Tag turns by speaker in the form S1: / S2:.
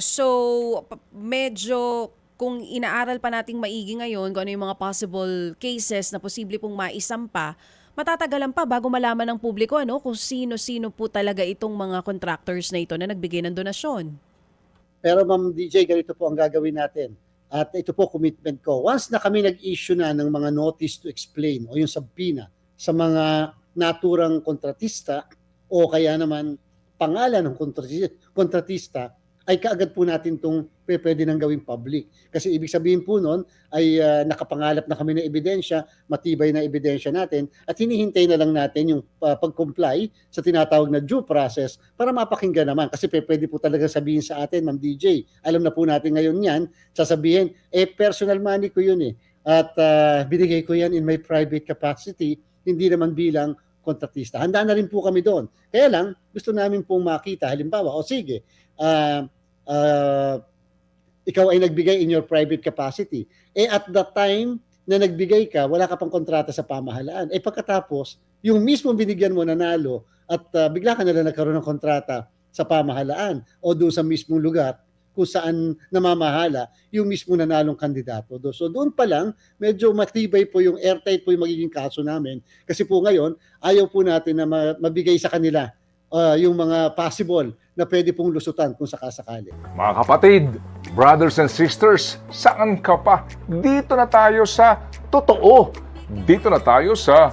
S1: So, medyo kung inaaral pa nating maigi ngayon kung ano yung mga possible cases na posible pong maisampa, matatagalan pa bago malaman ng publiko ano kung sino-sino po talaga itong mga contractors na ito na nagbigay ng donasyon.
S2: Pero Ma'am DJ, ganito po ang gagawin natin. At ito po commitment ko. Once na kami nag-issue na ng mga notice to explain o yung subpoena sa mga naturang kontratista o kaya naman pangalan ng kontrati- kontratista, ay kaagad po natin itong pwede nang gawing public. Kasi ibig sabihin po nun ay ah, nakapangalap na kami ng ebidensya, matibay na ebidensya natin at hinihintay na lang natin yung ah, pag-comply sa tinatawag na due process para mapakinggan naman. Kasi pwede po talaga sabihin sa atin, Ma'am DJ, alam na po natin ngayon yan, sasabihin, eh personal money ko yun eh. At ah, binigay ko yan in my private capacity, hindi naman bilang kontratista. Handa na rin po kami doon. Kaya lang, gusto namin pong makita, halimbawa, o sige, ah, ah, ikaw ay nagbigay in your private capacity. Eh at the time na nagbigay ka, wala ka pang kontrata sa pamahalaan. Eh pagkatapos, yung mismo binigyan mo nanalo at ah, bigla ka na lang nagkaroon ng kontrata sa pamahalaan o doon sa mismong lugar kung saan namamahala yung mismo nanalong kandidato. Do. So doon pa lang, medyo matibay po yung airtight po yung magiging kaso namin. Kasi po ngayon, ayaw po natin na ma- mabigay sa kanila ah, yung mga possible na pwede pong lusutan kung sakasakali.
S3: Mga kapatid, brothers and sisters, saan ka pa? Dito na tayo sa totoo. Dito na tayo sa